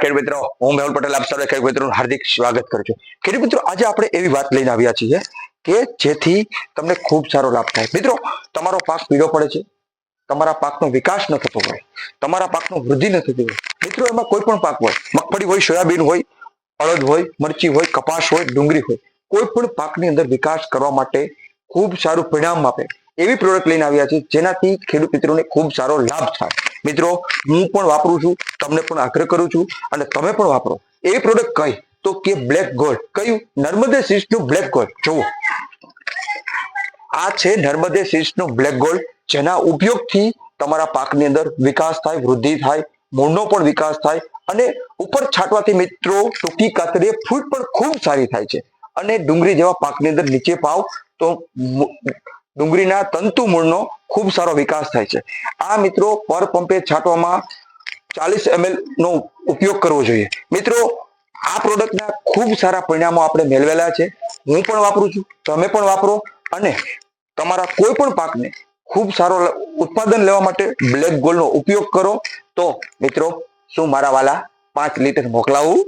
ખેડૂત મિત્રો, હું મેહુલ પટેલ, આપ સર્વે ખેડૂત મિત્રોનું હાર્દિક સ્વાગત કરું છું. ખેડૂત મિત્રો, આજે આપણે એવી વાત લઈને આવ્યા છીએ કે જેથી તમને ખૂબ સારો લાભ થાય. મિત્રો, તમારો પાક પીળો પડે છે, તમારા પાકનો વિકાસ ન થતો હોય, તમારા પાકનો વૃદ્ધિ ન થતી હોય. મિત્રો, એમાં કોઈ પણ પાક હોય, મગફળી હોય, સોયાબીન હોય, અડદ હોય, મરચી હોય, કપાસ હોય, ડુંગળી હોય, કોઈ પણ પાકની અંદર વિકાસ કરવા માટે ખૂબ સારું પરિણામ આપે એવી પ્રોડક્ટ લઈને આવ્યા છે જેનાથી ખેડૂત મિત્રોને ખૂબ સારો લાભ થાય. મિત્રો, હું પણ વાપરું છું, તમને પણ આગ્રહ કરું છું, અને તમે પણ વાપરો. એ પ્રોડક્ટ કઈ? તો કે બ્લેક ગોલ્ડ કયું? નર્મદે નું બ્લેક ગોલ્ડ જુઓ. આ છે નર્મદે નું બ્લેક ગોલ્ડ જેના ઉપયોગથી તમારા પાકની અંદર વિકાસ થાય, વૃદ્ધિ થાય, મૂળનો પણ વિકાસ થાય, અને ઉપર છાંટવાથી મિત્રો ટૂંકી કાતરીએ ફૂટ પણ ખૂબ સારી થાય છે. અને ડુંગળી જેવા પાકની અંદર નીચે પાવ, તો ડુંગળીના તંતુ મૂળનો ખૂબ સારો વિકાસ થાય છે. આ મિત્રો પર પંપે છાંટવામાં ચાલીસ એમએલ નો ઉપયોગ કરવો જોઈએ. મિત્રો, આ પ્રોડક્ટના ખૂબ સારા પરિણામો આપણે મેળવેલા છે. હું પણ વાપરું છું, તમે પણ વાપરો અને તમારા કોઈ પણ પાકને ખૂબ સારો ઉત્પાદન લેવા માટે બ્લેક ગોલ્ડનો ઉપયોગ કરો. તો મિત્રો, શું મારા વાલા પાંચ લીટર મોકલાવું?